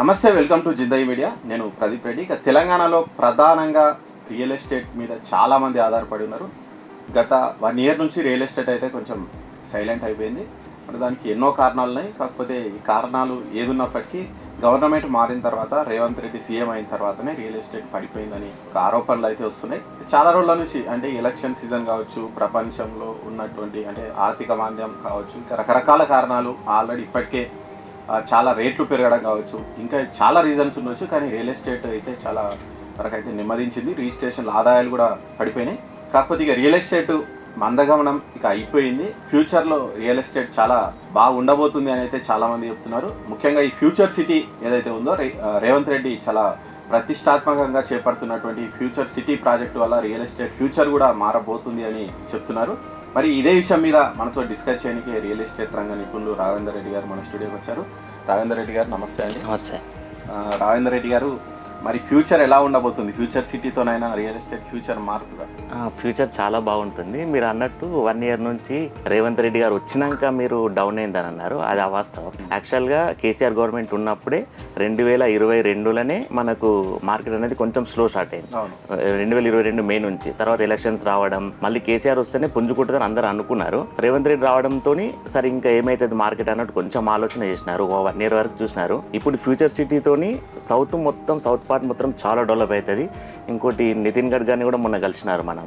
నమస్తే welcome to Zindagi media. నేను ప్రదీప్ రెడ్డి. ఇక తెలంగాణలో ప్రధానంగా రియల్ ఎస్టేట్ మీద చాలామంది ఆధారపడి ఉన్నారు. గత వన్ ఇయర్ నుంచి రియల్ ఎస్టేట్ అయితే కొంచెం సైలెంట్ అయిపోయింది. మరి దానికి ఎన్నో కారణాలు ఉన్నాయి కాకపోతే ఈ కారణాలు ఏదున్నప్పటికీ గవర్నమెంట్ మారిన తర్వాత రేవంత్ రెడ్డి సీఎం అయిన తర్వాతనే రియల్ ఎస్టేట్ పడిపోయిందని ఒక ఆరోపణలు అయితే వస్తున్నాయి. చాలా రోజుల నుంచి అంటే ఎలక్షన్ సీజన్ కావచ్చు ప్రపంచంలో ఉన్నటువంటి అంటే ఆర్థిక మాంద్యం కావచ్చు ఇంకా రకరకాల కారణాలు ఆల్రెడీ ఇప్పటికే చాలా రేట్లు పెరగడం కావచ్చు. ఇంకా చాలా రీజన్స్ ఉండొచ్చు కానీ రియల్ ఎస్టేట్ అయితే చాలా వరకు అయితే నెమ్మదించింది. రిజిస్ట్రేషన్ల ఆదాయాలు కూడా పడిపోయినాయి. కాకపోతే ఇక రియల్ ఎస్టేట్ మందగమనం ఇక అయిపోయింది. ఫ్యూచర్లో రియల్ ఎస్టేట్ చాలా బాగా ఉండబోతుంది అని అయితే చాలామంది చెప్తున్నారు. ముఖ్యంగా ఈ ఫ్యూచర్ సిటీ ఏదైతే ఉందో రేవంత్ రెడ్డి చాలా ప్రతిష్టాత్మకంగా చేపడుతున్నటువంటి ఫ్యూచర్ సిటీ ప్రాజెక్టు వల్ల రియల్ ఎస్టేట్ ఫ్యూచర్ కూడా మారబోతుంది అని చెప్తున్నారు. మరి ఇదే విషయం మీద మనతో డిస్కస్ చేయడానికి రియల్ ఎస్టేట్ రంగ నిపుణులు రాఘవేందర్ రెడ్డి గారు మన స్టూడియోకి వచ్చారు. రాఘవేందర్ రెడ్డి గారు నమస్తే అండి. నమస్తే. రాఘవేందర్ రెడ్డి గారు మరి ఫ్యూచర్ ఎలా ఉండబోతుంది? ఫ్యూచర్ సిటీతోనైనా రియల్ ఎస్టేట్ ఫ్యూచర్ మారుతుందా? ఫ్యూచర్ చాలా బాగుంటుంది. మీరు అన్నట్టు వన్ ఇయర్ నుంచి రేవంత్ రెడ్డి గారు వచ్చినాక మీరు డౌన్ అయిందని అన్నారు. అది అవాస్తవం. యాక్చువల్గా కేసీఆర్ గవర్నమెంట్ ఉన్నప్పుడే రెండు వేల ఇరవై రెండులోనే మనకు మార్కెట్ అనేది కొంచెం స్లో స్టార్ట్ అయింది. రెండు వేల ఇరవై రెండు మే నుంచి. తర్వాత ఎలక్షన్స్ రావడం మళ్ళీ కేసీఆర్ వస్తేనే పుంజుకుంటుందని అందరూ అనుకున్నారు. రేవంత్ రెడ్డి రావడంతో సరే ఇంకా ఏమైతుంది మార్కెట్ అన్నట్టు కొంచెం ఆలోచన చేసినారు. వన్ ఇయర్ వరకు చూసినారు. ఇప్పుడు ఫ్యూచర్ సిటీతోని సౌత్ మొత్తం సౌత్ పార్ట్ మొత్తం చాలా డెవలప్ అవుతుంది. ఇంకోటి నితిన్ గడ్కర్ని కూడా మొన్న కలిసినారు మనం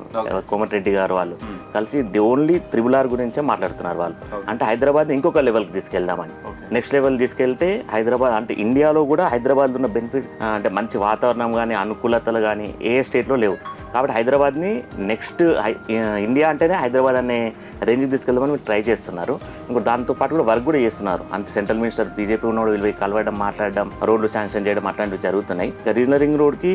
కోమటిరెడ్డి గారు వాళ్ళు. కలిసి ది ఓన్లీ త్రిబుల్ ఆర్ గురించే మాట్లాడుతున్నారు వాళ్ళు. అంటే హైదరాబాద్ ఇంకొక లెవెల్కి తీసుకెళ్దామని. నెక్స్ట్ లెవెల్ తీసుకెళ్తే హైదరాబాద్ అంటే ఇండియాలో కూడా హైదరాబాద్ ఉన్న బెనిఫిట్ అంటే మంచి వాతావరణం కానీ అనుకూలతలు కానీ ఏ స్టేట్లో లేవు. కాబట్టి హైదరాబాద్ని నెక్స్ట్ ఇండియా అంటేనే హైదరాబాద్ అనే రేంజ్కి తీసుకెళ్దామని ట్రై చేస్తున్నారు. ఇంకో దాంతో పాటు కూడా వర్క్ కూడా చేస్తున్నారు. అంత సెంట్రల్ మినిస్టర్ బీజేపీ ఉన్నవాడు వీళ్ళు కలవడం మాట్లాడడం రోడ్లు శాంక్షన్ చేయడం అట్లాంటివి జరుగుతున్నాయి. రీజనల్ రింగ్ రోడ్కి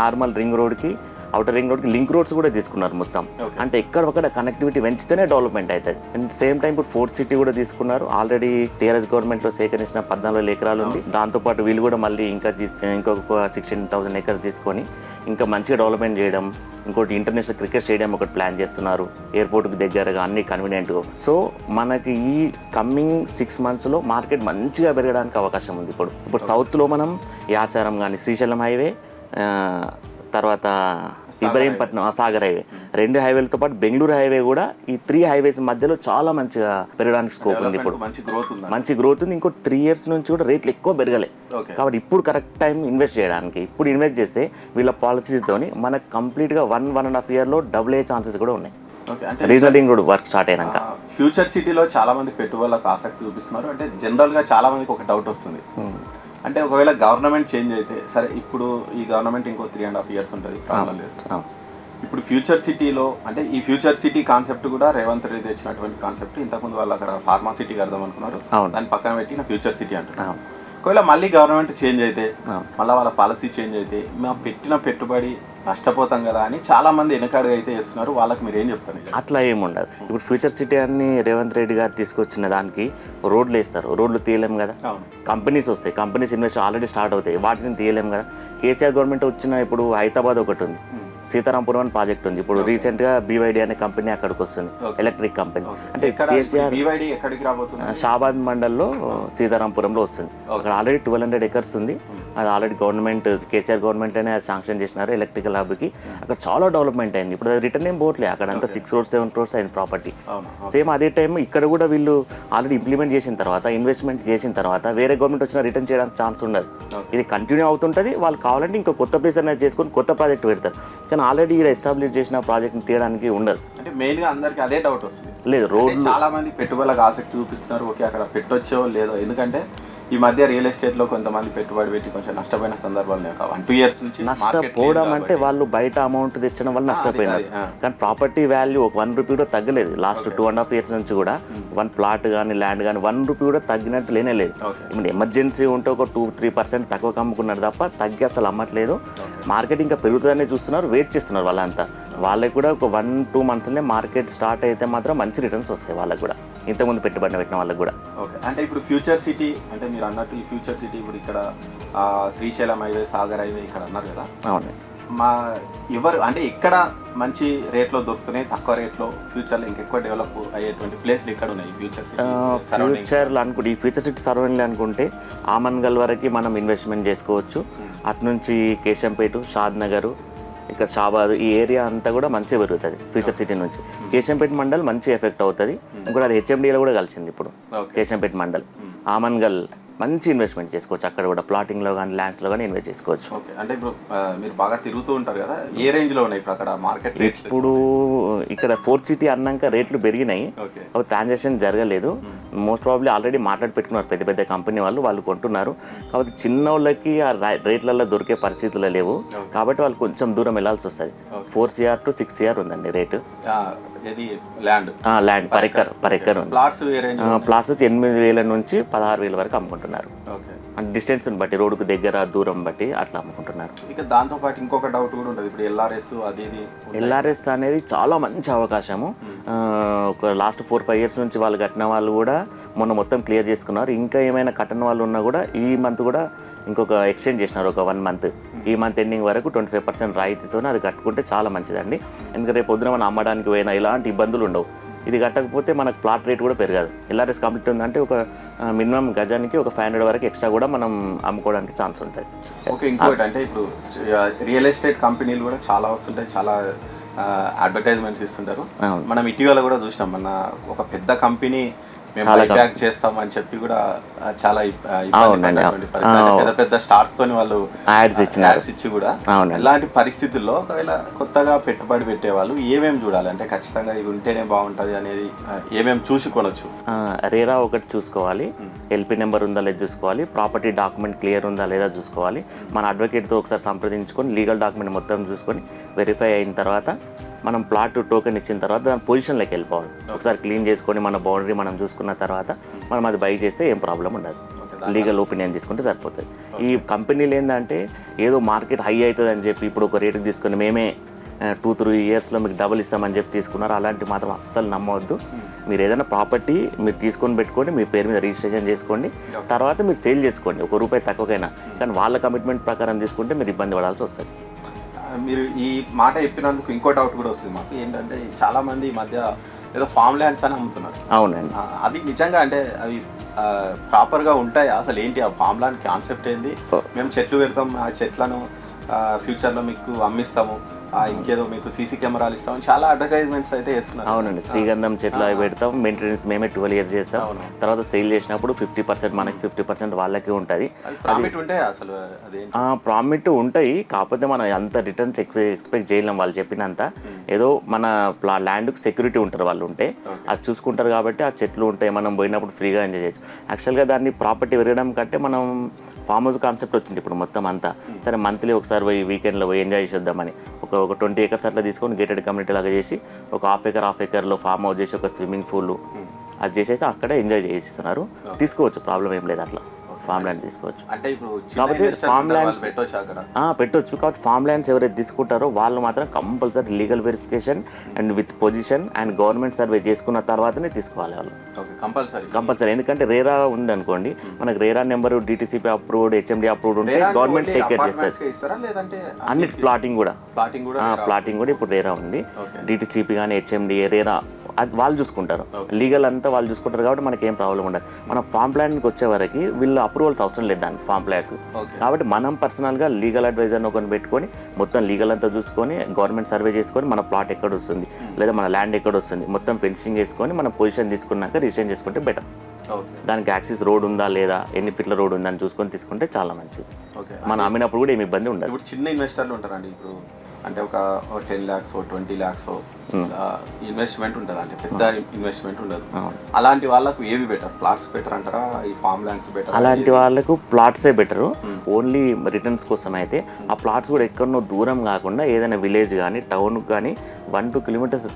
నార్మల్ రింగ్ రోడ్కి అవుటర్ రింగ్ రోడ్కి లింక్ రోడ్స్ కూడా తీసుకున్నారు మొత్తం. అంటే ఎక్కడ ఒక్కడ కనెక్టివిటీ పెంచితేనే డెవలప్మెంట్ అవుతుంది. అండ్ సేమ్ టైం ఇప్పుడు ఫోర్త్ సిటీ కూడా తీసుకున్నారు. ఆల్రెడీ టీఆర్ఎస్ గవర్నమెంట్లో సేకరించిన పద్నాలుగు వేల ఎకరాలు ఉంది. దాంతో పాటు వీళ్ళు కూడా మళ్ళీ ఇంకా ఇంకొక సిక్స్టీన్ థౌసండ్ ఎకర్స్ తీసుకొని ఇంకా మంచిగా డెవలప్మెంట్ చేయడం ఇంకోటి ఇంటర్నేషనల్ క్రికెట్ స్టేడియం ఒకటి ప్లాన్ చేస్తున్నారు. ఎయిర్పోర్ట్కి దగ్గరగా అన్ని కన్వీనియంట్గా సో మనకి ఈ కమ్మింగ్ సిక్స్ మంత్స్లో మార్కెట్ మంచిగా పెరగడానికి అవకాశం ఉంది ఇప్పుడు. ఇప్పుడు సౌత్లో మనం యాచారం కానీ శ్రీశైలం హైవే తర్వాత ఇబ్రహీంపట్నం ఆ సాగర్ హైవే. రెండు హైవేలతో పాటు బెంగళూరు హైవే కూడా ఈ త్రీ హైవేస్ మధ్యలో చాలా మంచిగా పెరగడానికి స్కోప్ ఉంది ఇప్పుడు. మంచి గ్రోత్ ఉందా మంచి గ్రోత్ ఉంది. ఇంకో త్రీ ఇయర్స్ నుంచి కూడా రేట్లు ఎక్కువ పెరగలే. కాబట్టి ఇప్పుడు కరెక్ట్ టైం ఇన్వెస్ట్ చేయడానికి ఇప్పుడు ఇన్వెస్ట్ చేస్తే వీళ్ళ పాలసీస్తోని మనకు కంప్లీట్గా వన్ వన్ అండ్ హాఫ్ ఇయర్లో డబుల్ అయ్యే ఛాన్సెస్ కూడా ఉన్నాయి. వర్క్ స్టార్ట్ అయినాక. ఫ్యూచర్ సిటీలో చాలా మంది పెట్టుబడులకు ఆసక్తి చూపిస్తున్నారు. అంటే జనరల్గా చాలా మందికి ఒక డౌట్ వస్తుంది. అంటే ఒకవేళ గవర్నమెంట్ చేంజ్ అయితే సరే ఇప్పుడు ఈ గవర్నమెంట్ ఇంకో త్రీ అండ్ హాఫ్ ఇయర్స్ ఉంటుంది ప్రాబ్లం లేదు ఆ, ఇప్పుడు ఫ్యూచర్ సిటీలో అంటే ఈ ఫ్యూచర్ సిటీ కాన్సెప్ట్ కూడా రేవంత్ రెడ్డి తెచ్చినటువంటి కాన్సెప్ట్ ఇంతకుముందు వాళ్ళు అక్కడ ఫార్మా సిటీ కడదాం అనుకున్నారు. దాన్ని పక్కన పెట్టి ఫ్యూచర్ సిటీ అంటున్నారు. ఒకవేళ మళ్ళీ గవర్నమెంట్ చేంజ్ అయితే. మళ్ళీ వాళ్ళ పాలసీ చేంజ్ అయితే మేము పెట్టిన పెట్టుబడి నష్టపోతాం కదా అని చాలా మంది వెనకాడుగా అయితే చేస్తున్నారు. వాళ్ళకి మీరు ఏం చెప్తారు? అట్లా ఏమి ఉండదు. ఇప్పుడు ఫ్యూచర్ సిటీ అన్ని రేవంత్ రెడ్డి గారు తీసుకొచ్చిన దానికి రోడ్లు వేస్తారు. రోడ్లు తీయలేం కదా? కంపెనీస్ వస్తాయి. కంపెనీస్ ఇన్వెస్ట్ ఆల్రెడీ స్టార్ట్ అవుతాయి. వాటిని తీయలేం కదా? కేసీఆర్ గవర్నమెంట్ వచ్చిన ఇప్పుడు హైదరాబాద్ ఒకటి ఉంది. సీతారాంపురం అని ప్రాజెక్ట్ ఉంది. ఇప్పుడు రీసెంట్గా బీవైడి అనే కంపెనీ అక్కడికి వస్తుంది. ఎలక్ట్రిక్ కంపెనీ అంటే కేసీఆర్ బీవైడి ఎక్కడికి రాబోతుంది? షాబాద్ మండల్లో సీతారాంపురంలో వస్తుంది. అక్కడ ఆల్రెడీ ట్వెల్వ్ హండ్రెడ్ ఎకర్స్ ఉంది. అది ఆల్రెడీ గవర్నమెంట్ కేసీఆర్ గవర్నమెంట్లోనే అది శాంక్షన్ చేసినారు ఎలక్ట్రికల్ హబ్కి అక్కడ చాలా డెవలప్మెంట్ అయింది. ఇప్పుడు అది రిటర్న్ ఏం పోవట్లే అక్కడ అంతా సిక్స్ క్రోర్స్ సెవెన్ క్రోర్స్ అయింది ప్రాపర్టీ సేమ్ అదే టైం ఇక్కడ కూడా వీళ్ళు ఆల్రెడీ ఇంప్లిమెంట్ చేసిన తర్వాత ఇన్వెస్ట్మెంట్ చేసిన తర్వాత వేరే గవర్నమెంట్ వచ్చినా రిటర్న్ చేయడానికి ఛాన్స్ ఉండదు. ఇది కంటిన్యూ అవుతుంటుంది. వాళ్ళు కావాలంటే ఇంకో కొత్త ప్లేస్ అనేది చేసుకొని కొత్త ప్రాజెక్ట్ పెడతారు. కానీ ఆల్రెడీ ఇక్కడ ఎస్టాబ్లిష్ చేసిన ప్రాజెక్ట్ని తీయడానికి ఉండదు. అంటే మెయిన్గా అందరికి అదే డౌట్ వస్తుంది. లేదు రోడ్ చాలా మంది పెట్టుబడులకు ఆసక్తి చూపిస్తున్నారు. ఓకే అక్కడ పెట్టొచ్చో లేదో. ఎందుకంటే ఈ మధ్య రియల్ ఎస్టేట్లో కొంతమంది పెట్టుబడి పెట్టి కొంచెం నష్టపోయిన సందర్భాలు వన్ టూ ఇయర్స్ నుంచి నష్టపోవడం అంటే. వాళ్ళు బయట అమౌంట్ తెచ్చడం వల్ల నష్టపోయినారు. కానీ ప్రాపర్టీ వాల్యూ ఒక వన్ రూపీ కూడా తగ్గలేదు. Last two and half years నుంచి కూడా వన్ ప్లాట్ కానీ ల్యాండ్ కానీ వన్ రూపీ కూడా తగ్గినట్టు లేనే లేదు. ఇప్పుడు ఎమర్జెన్సీ ఉంటే ఒక టూ త్రీ పర్సెంట్ తక్కువ అమ్ముకున్నారు తప్ప తగ్గి అసలు అమ్మట్లేదు. మార్కెట్ ఇంకా పెరుగుతుందనే చూస్తున్నారు వెయిట్ చేస్తున్నారు వాళ్ళంతా. వాళ్ళకి కూడా ఒక వన్ టూ మంత్స్లోనే మార్కెట్ స్టార్ట్ అయితే మాత్రం మంచి రిటర్న్స్ వస్తాయి వాళ్ళకి కూడా. ఇంతకుముందు పెట్టుబడి పెట్టిన వాళ్ళకి కూడా. ఓకే. అంటే ఇప్పుడు ఫ్యూచర్ సిటీ అంటే మీరు అన్నట్టు ఈ ఫ్యూచర్ సిటీ ఇప్పుడు ఇక్కడ శ్రీశైలం హైవే సాగర్ హైవే ఇక్కడ అన్నారు కదా. అవును. మా ఎవరు అంటే ఎక్కడ మంచి రేట్లో దొరుకుతున్నాయి తక్కువ రేట్లో ఫ్యూచర్లో ఇంకెక్కువ డెవలప్ అయ్యేటువంటి ప్లేస్లు ఇక్కడ ఉన్నాయి ఫ్యూచర్ ఫ్యూచర్లో అనుకుంటే ఈ ఫ్యూచర్ సిటీ సరౌండింగ్ అనుకుంటే ఆమన్గల్ వరకు మనం ఇన్వెస్ట్మెంట్ చేసుకోవచ్చు. అటు నుంచి కేశంపేట షాద్ నగర్ ఇక్కడ షాబాద్ ఈ ఏరియా అంతా కూడా మంచిగా పెరుగుతుంది ఫ్యూచర్ సిటీ నుంచి. కేశంపేట మండల్ మంచి ఎఫెక్ట్ అవుతుంది. ఇంకోటి అది హెచ్ఎండిలో కూడా కలిసింది ఇప్పుడు కేశంపేట మండల్. ఆమన్గల్ మంచి ఇన్వెస్ట్మెంట్ చేసుకోవచ్చు. అక్కడ కూడా ప్లాటింగ్లో కానీ ల్యాండ్స్లో కానీ ఇన్వెస్ట్ చేసుకోవచ్చు. అంటే ఇప్పుడు మీరు బాగా తిరుగుతూ ఉంటారు కదా ఏ రేంజ్లో ఉన్నాయి? ఇప్పుడు అక్కడ మార్కెట్ ఇప్పుడు ఇక్కడ ఫోర్త్ సిటీ అన్నాక రేట్లు పెరిగినాయి. అవి ట్రాన్సాక్షన్ జరగలేదు. మోస్ట్ ప్రాబ్లీ ఆల్రెడీ మాట్లాడి పెట్టుకున్నారు. పెద్ద పెద్ద కంపెనీ వాళ్ళు వాళ్ళు కొంటున్నారు. కాబట్టి చిన్న వాళ్ళకి ఆ రేట్లలో దొరికే పరిస్థితులు లేవు. కాబట్టి వాళ్ళు కొంచెం దూరం వెళ్ళాల్సి వస్తుంది. Four CR to six CR ఉందండి రేటు. ఇది land land per acre per acre ఉంది ప్లాట్స్ ప్లాట్స్ ఎనిమిది వేల నుంచి పదహారు వేల వరకు అమ్ముకుంటున్నారు. ఓకే డిస్టెన్స్ని బట్టి రోడ్డుకు దగ్గర దూరం బట్టి అట్లా అమ్ముకుంటున్నారు. ఇక దాంతో పాటు ఇంకొక డౌట్ కూడా ఉంటుంది. ఇప్పుడు ఎల్ఆర్ఎస్ అది ఇది ఎల్ఆర్ఎస్ అనేది చాలా మంచి అవకాశము. ఒక లాస్ట్ ఫోర్ ఫైవ్ ఇయర్స్ నుంచి వాళ్ళు కట్టిన వాళ్ళు కూడా మొన్న మొత్తం క్లియర్ చేసుకున్నారు. ఇంకా ఏమైనా కట్టని వాళ్ళు ఉన్నా కూడా ఈ మంత్ కూడా ఇంకొక ఎక్స్టెండ్ చేసినారు ఒక వన్ మంత్. ఈ మంత్ ఎండింగ్ వరకు ట్వంటీ ఫైవ్ పర్సెంట్ రాయితీతో అది కట్టుకుంటే చాలా మంచిదండి. ఎందుకంటే రేపు పొద్దున మనం అమ్మడానికి పోయినా ఇలాంటి ఇబ్బందులు ఉండవు. ఇది కట్టకపోతే మనకు ప్లాట్ రేట్ కూడా పెరగదు. ఎల్ఆర్ఎస్ కంప్లీట్ ఉందంటే ఒక మినిమం గజానికి ఒక ఫైవ్ హండ్రెడ్ వరకు ఎక్స్ట్రా కూడా మనం అమ్ముకోవడానికి ఛాన్స్ ఉంటుంది. ఓకే ఇంకోటి అంటే ఇప్పుడు రియల్ ఎస్టేట్ కంపెనీలు కూడా చాలా వస్తుంటాయి చాలా అడ్వర్టైజ్మెంట్స్ ఇస్తుంటారు. మనం ఇటీవల కూడా చూసినాం మన ఒక పెద్ద కంపెనీ చాలా బ్యాక్ చేస్తాం అని చెప్పి కూడా చాలా అవునండి, పెద్ద పెద్ద స్టార్స్ తోని వాళ్ళు యాడ్స్ ఇచ్చినారు. యాడ్స్ ఇచ్చి కూడా. ఇలాంటి పరిస్థితుల్లో ఒకవేళ కొత్తగా పెట్టుబడి పెట్టే వాళ్ళు ఏమేమి చూడాలి? అంటే ఖచ్చితంగా ఇవి ఉంటేనే బాగుంటది అనేది ఏమేమి చూసి కొనొచ్చు? రేరా ఒకటి చూసుకోవాలి. ఎల్పి నెంబర్ ఉందా లేదా చూసుకోవాలి. ప్రాపర్టీ డాక్యుమెంట్ క్లియర్ ఉందా లేదా చూసుకోవాలి. మన అడ్వకేట్తో ఒకసారి సంప్రదించుకొని లీగల్ డాక్యుమెంట్ మొత్తం చూసుకొని వెరిఫై అయిన తర్వాత మనం ప్లాట్ టోకెన్ ఇచ్చిన తర్వాత దాని పొజిషన్లోకి వెళ్ళిపోవాలి. ఒకసారి క్లీన్ చేసుకొని మన బౌండరీ మనం చూసుకున్న తర్వాత మనం అది బై చేస్తే ఏం ప్రాబ్లం ఉండదు. లీగల్ ఒపీనియన్ తీసుకుంటే సరిపోతుంది. ఈ కంపెనీలు ఏంటంటే ఏదో మార్కెట్ హై అవుతుంది అని చెప్పి ఇప్పుడు ఒక రేటుకి తీసుకొని మేమే టూ త్రీ ఇయర్స్లో మీకు డబుల్ ఇస్తామని చెప్పి తీసుకున్నారు. అలాంటి మాత్రం అస్సలు నమ్మవద్దు. మీరు ఏదైనా ప్రాపర్టీ మీరు తీసుకొని పెట్టుకోండి మీ పేరు మీద రిజిస్ట్రేషన్ చేసుకోండి. తర్వాత మీరు సేల్ చేసుకోండి. ఒక రూపాయి తక్కువకైనా. కానీ వాళ్ళ కమిట్మెంట్ ప్రకారం తీసుకుంటే మీరు ఇబ్బంది పడాల్సి వస్తుంది. మీరు ఈ మాట చెప్పినందుకు ఇంకో డౌట్ కూడా వస్తుంది మాకు. ఏంటంటే చాలా మంది ఈ మధ్య ఏదో ఫామ్ ల్యాండ్స్ అని అమ్ముతున్నారు. అవునండి. అవి నిజంగా అంటే అవి ప్రాపర్గా ఉంటాయా? అసలు ఏంటి ఆ ఫామ్ ల్యాండ్ కాన్సెప్ట్ ఏంది మేము చెట్లు పెడతాం ఆ చెట్లను ఫ్యూచర్లో మీకు అమ్మిస్తాము. ఇంకేదో మీకు సీసీ కెమెరాలు ఇస్తామని చాలా అడ్వర్టైజ్మెంట్స్ అయితే చేస్తున్నారు అవునండి శ్రీగంధం చెట్లు అవి పెడతాం. మెయింటెనెన్స్ మేమే ట్వెల్వ్ ఇయర్స్ చేస్తాం. తర్వాత సేల్ చేసినప్పుడు ఫిఫ్టీ పర్సెంట్ మనకి ఫిఫ్టీ పర్సెంట్ వాళ్ళకి ఉంటుంది. అది ప్రాఫిట్ ఉంటే అసలు? ప్రామిట్ ఉంటాయి. కాకపోతే మనం అంత రిటర్న్స్ ఎక్స్పెక్ట్ చేయలేం వాళ్ళు చెప్పినంత. ఏదో మన ప్లా ల్యాండ్కి సెక్యూరిటీ ఉంటారు వాళ్ళు ఉంటే. అది చూసుకుంటారు కాబట్టి ఆ చెట్లు ఉంటాయి. మనం పోయినప్పుడు ఫ్రీగా ఎంజాయ్ చేయొచ్చు. యాక్చువల్గా దాన్ని ప్రాపర్టీ పెరగడం కంటే మనం ఫామ్ హౌస్ కాన్సెప్ట్ వచ్చింది ఇప్పుడు మొత్తం అంతా. సరే మంత్లీ ఒకసారి పోయి వీకెండ్లో పోయి ఎంజాయ్ చేద్దామని. ఒక ఒక ట్వంటీ ఎకర్స్ అట్లా తీసుకొని గేటెడ్ కమ్యూనిటీ లాగా చేసి ఒక హాఫ్ ఎకర్ హాఫ్ ఎకర్లో ఫామ్ హౌస్ చేసి ఒక స్విమ్మింగ్ పూల్ అది చేసేసి అక్కడే ఎంజాయ్ చేసిస్తున్నారు తీసుకోవచ్చు ప్రాబ్లం ఏం లేదు అట్లా. ఫామ్ ల్యాండ్ తీసుకోవచ్చు. అంటే ఇప్పుడు పెట్టొచ్చు అక్కడ. ఆ, పెట్టొచ్చు. కాబట్టి ఫామ్ ల్యాండ్స్ ఎవరైతే తీసుకుంటారో వాళ్ళు మాత్రం compulsory legal verification and with possession and government survey చేసుకున్న తర్వాతనే తీసుకోవాలి వాళ్ళు. కంపల్సరీ కంపల్సరీ ఎందుకంటే రేరా ఉంది అనుకోండి మనకు RERA number DTCP approved HMD approved ఉంటే గవర్నమెంట్ టేక్ కేర్ చేస్తుంది ఇస్తారా లేదంటే అన్ని ప్లాటింగ్ కూడా. ప్లాటింగ్ కూడా ప్లాటింగ్ కూడా ఇప్పుడు రేరా ఉంది. డిటీసీపీ కానీ హెచ్ఎండి రేరా వాళ్ళు చూసుకుంటారు. లీగల్ అంతా వాళ్ళు చూసుకుంటారు కాబట్టి మనకి ఏం ప్రాబ్లం ఉండదు. మనం ఫామ్ ప్లాన్కి వచ్చే వరకు వీళ్ళు అప్రూవల్స్ అవసరం లేదు దానికి ఫామ్ ప్లాన్స్ Okay. కాబట్టి మనం పర్సనల్గా లీగల్ అడ్వైజర్ని ఒకరిని పెట్టుకొని మొత్తం లీగల్ అంతా చూసుకొని గవర్నమెంట్ సర్వే చేసుకొని మన ప్లాట్ ఎక్కడ వస్తుంది లేదా మన ల్యాండ్ ఎక్కడ వస్తుంది మొత్తం ఫెన్సింగ్ వేసుకొని మనం పొజిషన్ తీసుకున్నాక రిజిస్ట్రేషన్ చేసుకుంటే బెటర్. దానికి యాక్సిస్ రోడ్ ఉందా లేదా ఎన్ని ఫీట్ల రోడ్ ఉందా అని చూసుకొని తీసుకుంటే చాలా మంచిది. మనం అమ్మినప్పుడు కూడా ఏమి ఇబ్బంది ఉండదు. ఇప్పుడు చిన్న ఇన్వెస్టర్లు ఉంటారండి ఇప్పుడు అంటే ఒక ten lakhs twenty lakhs investment ఉంటుంది అంటే పెద్ద ఇన్వెస్ట్మెంట్ ఉండదు. అలాంటి వాళ్ళకు ఏవి బెటర్ ప్లాట్స్ బెటర్ అంటారా? ఈ ఫామ్ ల్యాండ్స్ బెటర్ అలాంటి వాళ్ళకు ప్లాట్సే బెటరు ఓన్లీ రిటర్న్స్ కోసం అయితే ఆ ప్లాట్స్ కూడా ఎక్కడనో దూరం కాకుండా ఏదైనా విలేజ్ కానీ టౌన్ కానీ వన్ టూ కిలోమీటర్స్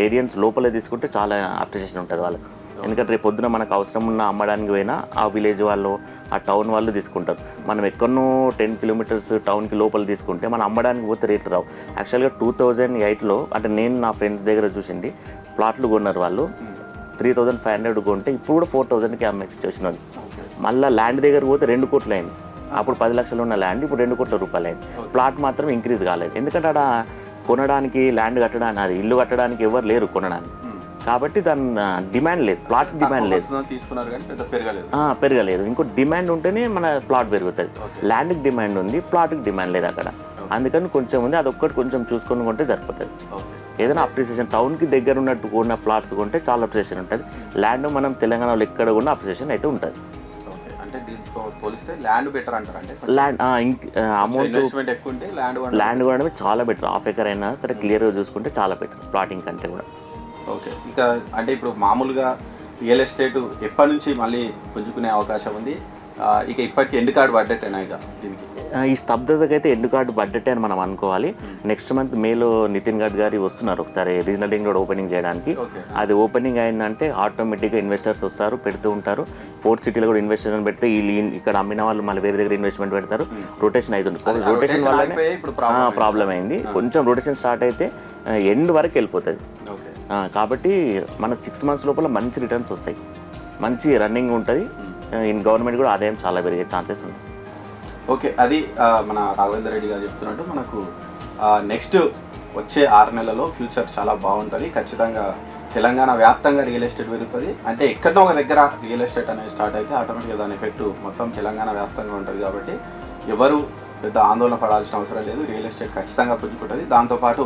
రేడియన్స్ లోపలే తీసుకుంటే చాలా అప్రిషియేషన్ ఉంటుంది వాళ్ళకి. ఎందుకంటే రేపు పొద్దున మనకు అవసరం ఉన్న అమ్మడానికి పోయినా ఆ విలేజ్ వాళ్ళు ఆ టౌన్ వాళ్ళు తీసుకుంటారు. మనం ఎక్కడనో టెన్ కిలోమీటర్స్ టౌన్కి లోపల తీసుకుంటే మనం అమ్మడానికి పోతే రేట్లు రావు. యాక్చువల్గా టూ థౌజండ్ ఎయిట్లో అంటే నేను నా ఫ్రెండ్స్ దగ్గర చూసింది ప్లాట్లు కొన్నారు వాళ్ళు. త్రీ థౌజండ్ ఫైవ్ హండ్రెడ్ కొంటే ఇప్పుడు కూడా ఫోర్ థౌజండ్కి అమ్మే సిచ్యువేషన్ ఉంది మళ్ళీ ల్యాండ్ దగ్గర పోతే రెండు కోట్లు అయింది. అప్పుడు పది లక్షలు ఉన్న ల్యాండ్ ఇప్పుడు రెండు కోట్ల రూపాయలు అయింది. ప్లాట్ మాత్రం ఇంక్రీజ్ కాలేదు. ఎందుకంటే అక్కడ కొనడానికి ల్యాండ్ కట్టడానికి అది ఇల్లు కట్టడానికి ఎవరు లేరు కొనడానికి. కాబట్టి దాని డిమాండ్ లేదు. ప్లాట్ డిమాండ్ లేదు. వస్తుందని తీసుకున్నారు కానీ పెద్ద పెరగలేదు. ఇంకో డిమాండ్ ఉంటేనే మన ప్లాట్ పెరుగుతుంది. ల్యాండ్కి డిమాండ్ ఉంది ప్లాట్కి డిమాండ్ లేదు అక్కడ. అందుకని కొంచెం ఉంది అదొక్కటి కొంచెం చూసుకొని కొంటే సరిపోతుంది. ఏదైనా అప్రిసియేషన్ టౌన్కి దగ్గర ఉన్నట్టు ఉన్న ప్లాట్స్ కొంటే చాలా అప్రిసియేషన్ ఉంటుంది. ల్యాండ్ మనం తెలంగాణలో ఎక్కడ ఉన్న అప్రిసియేషన్ అయితే ఉంటుంది. ల్యాండ్ బెటర్ అంటారు అంటే ల్యాండ్ అమౌంట్ ఎక్కువ ల్యాండ్ ల్యాండ్ కూడా చాలా బెటర్ హాఫ్ ఎకర్ అయినా సరే క్లియర్గా చూసుకుంటే చాలా బెటర్ ప్లాటింగ్ కంటే కూడా. ఓకే. ఇంకా అంటే ఇప్పుడు మామూలుగా రియల్ ఎస్టేట్ ఎప్పటి నుంచి మళ్ళీ పుంజుకునే అవకాశం ఉంది? ఇక ఇప్పటికి ఎండ్ కార్డు పడ్డట్టేనా ఇక దీనికి? ఈ స్తబ్దతకి అయితే ఎండు కార్డు బడ్జెట్ అని మనం అనుకోవాలి. నెక్స్ట్ మంత్ మేలో నితిన్ గడ్ గారి వస్తున్నారు ఒకసారి రీజనల్ రింగ్ రోడ్ ఓపెనింగ్ చేయడానికి. అది ఓపెనింగ్ అయిందంటే ఆటోమేటిక్గా ఇన్వెస్టర్స్ వస్తారు పెడుతూ ఉంటారు. ఫోర్త్ సిటీలో కూడా ఇన్వెస్ట్మెంట్ పెడితే వీళ్ళు ఇక్కడ అమ్మిన వాళ్ళు మళ్ళీ వేరే దగ్గర ఇన్వెస్ట్మెంట్ పెడతారు. రొటేషన్ అవుతుంది. రొటేషన్ వల్లనే ప్రాబ్లం అయింది. కొంచెం రొటేషన్ స్టార్ట్ అయితే ఎండ్ వరకు వెళ్ళిపోతుంది. కాబట్టి మన సిక్స్ మంత్స్ లోపల మంచి రిటర్న్స్ వస్తాయి. మంచి రన్నింగ్ ఉంటుంది. ఇన్ గవర్నమెంట్ కూడా ఆదాయం చాలా పెరిగే ఛాన్సెస్ ఉంటాయి. ఓకే అది మన రాఘవేంద్ర రెడ్డి గారు చెప్తున్నట్టు మనకు నెక్స్ట్ వచ్చే ఆరు నెలల్లో ఫ్యూచర్ చాలా బాగుంటుంది. ఖచ్చితంగా తెలంగాణ వ్యాప్తంగా రియల్ ఎస్టేట్ పెరుగుతుంది. అంటే ఎక్కడో ఒక దగ్గర రియల్ ఎస్టేట్ అనేది స్టార్ట్ అయితే ఆటోమేటిక్గా దాని ఎఫెక్ట్ మొత్తం తెలంగాణ వ్యాప్తంగా ఉంటుంది కాబట్టి ఎవరు పెద్ద ఆందోళన పడాల్సిన అవసరం లేదు. రియల్ ఎస్టేట్ ఖచ్చితంగా పుంజుకుంటుంది దాంతోపాటు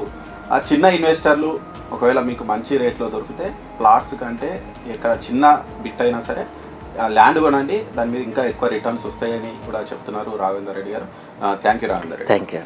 ఆ చిన్న ఇన్వెస్టర్లు ఒకవేళ మీకు మంచి రేట్లో దొరికితే ప్లాట్స్ కంటే ఎక్కడ చిన్న బిట్ అయినా సరే ల్యాండ్ కొనండి. దాని మీద ఇంకా ఎక్కువ రిటర్న్స్ వస్తాయని కూడా చెప్తున్నారు రాఘవేందర్ రెడ్డి గారు. Thank you Raghavender Reddy. Thank you